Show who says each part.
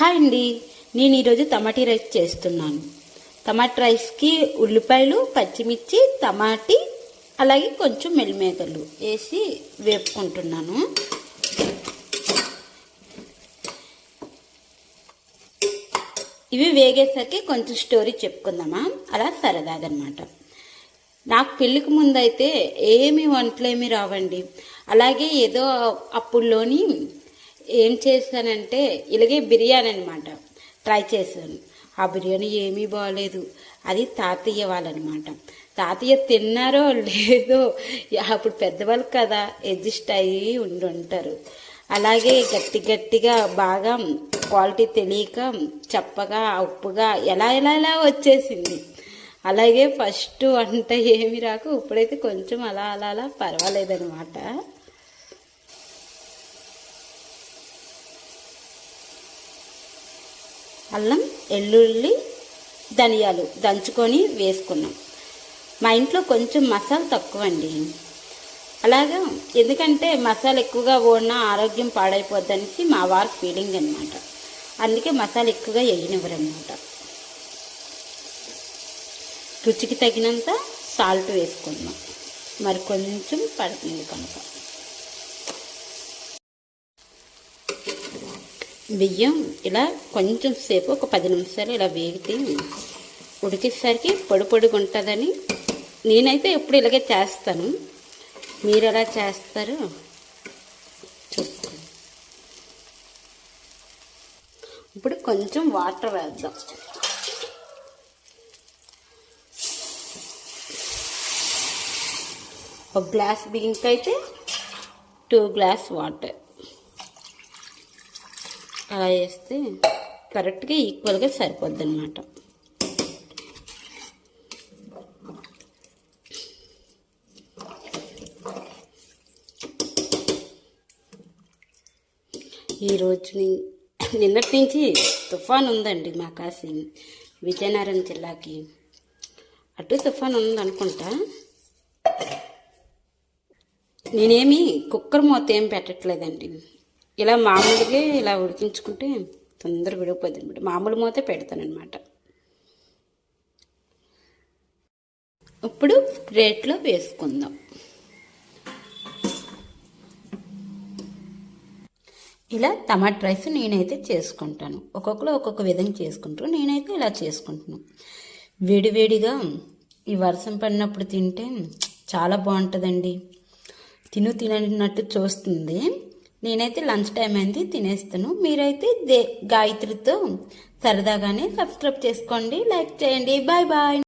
Speaker 1: Hi అండి. నేను ఈరోజు టమాటీ రైస్ చేస్తున్నాను. టమాటా రైస్కి ఉల్లిపాయలు పచ్చిమిర్చి టమాటీ అలాగే కొంచెం మెల్లిమేకలు వేసి వేపుకుంటున్నాను. ఇవి వేగేసరికి కొంచెం స్టోరీ చెప్పుకుందామా? అలా సరదాగనమాట. నాకు పెళ్ళికి ముందైతే ఏమి వంటలేమి రావండి. అలాగే ఏదో అప్పుల్లోని ఏం చేశానంటే ఇలాగే బిర్యానీ అనమాట ట్రై చేశాను. ఆ బిర్యానీ ఏమీ బాగలేదు అది తాతయ్య వాళ్ళనమాట తాతయ్య తిన్నారో లేదో అప్పుడు పెద్దవాళ్ళు కదా అడ్జస్ట్ అయ్యి ఉండి ఉంటారు. అలాగే గట్టి గట్టిగా బాగా క్వాలిటీ తెలియక చప్పగా ఉప్పుగా ఎలా ఎలా ఎలా వచ్చేసింది. అలాగే ఫస్ట్ వంట ఏమి రాకు ఇప్పుడైతే కొంచెం అలా అలా అలా పర్వాలేదనమాట అల్లం ఎల్లుల్లి ధనియాలు దంచుకొని వేసుకున్నాం. మా ఇంట్లో కొంచెం మసాలా తక్కువ అండి అలాగా ఎందుకంటే మసాలా ఎక్కువగా ఓడినా ఆరోగ్యం పాడైపోద్దనేసి మా వారి ఫీలింగ్ అనమాట అందుకే మసాలా ఎక్కువగా వేయనివ్వరు అనమాట రుచికి తగినంత సాల్ట్ వేసుకుందాం మరి కొంచెం పడుతుంది కనుక. బియ్యం ఇలా కొంచెం సేపు ఒక పది నిమిషాలు ఇలా వేగితే ఉడికేసరికి పొడి పొడిగా ఉంటుందని నేనైతే ఎప్పుడు ఇలాగే చేస్తాను. మీరు ఎలా చేస్తారు ఇప్పుడు కొంచెం వాటర్ వేద్దాం. ఒక గ్లాస్ బియ్యంకి అయితే టూ గ్లాస్ వాటర్. అలా వేస్తే కరెక్ట్గా ఈక్వల్గా సరిపోద్ది అనమాట ఈరోజు నిన్నటి నుంచి తుఫాన్ ఉందండి మా కాశీ విజయనగరం జిల్లాకి. అటు తుఫాన్ ఉందనుకుంటా. నేనేమి కుక్కర్ మూత ఏం పెట్టట్లేదండి. ఇలా మామూలుగా ఇలా ఉడికించుకుంటే తొందర విడిగిపోద్ది అనమాట. మామూలు మూత పెడతానమాట ఇప్పుడు ప్లేట్లో వేసుకుందాం. ఇలా టమాటా రైస్ నేనైతే చేసుకుంటాను. ఒక్కొక్కరు ఒక్కొక్క విధంగా చేసుకుంటారు. నేనైతే ఇలా చేసుకుంటున్నాను వేడివేడిగా ఈ వర్షం పడినప్పుడు తింటే చాలా బాగుంటుందండి. తిను తినట్టు చూస్తుంది. నేనైతే లంచ్ టైం అయింది తినేస్తాను. మీరైతే దే గాయత్రితో సరదాగానే సబ్స్క్రైబ్ చేసుకోండి లైక్ చేయండి. Bye bye.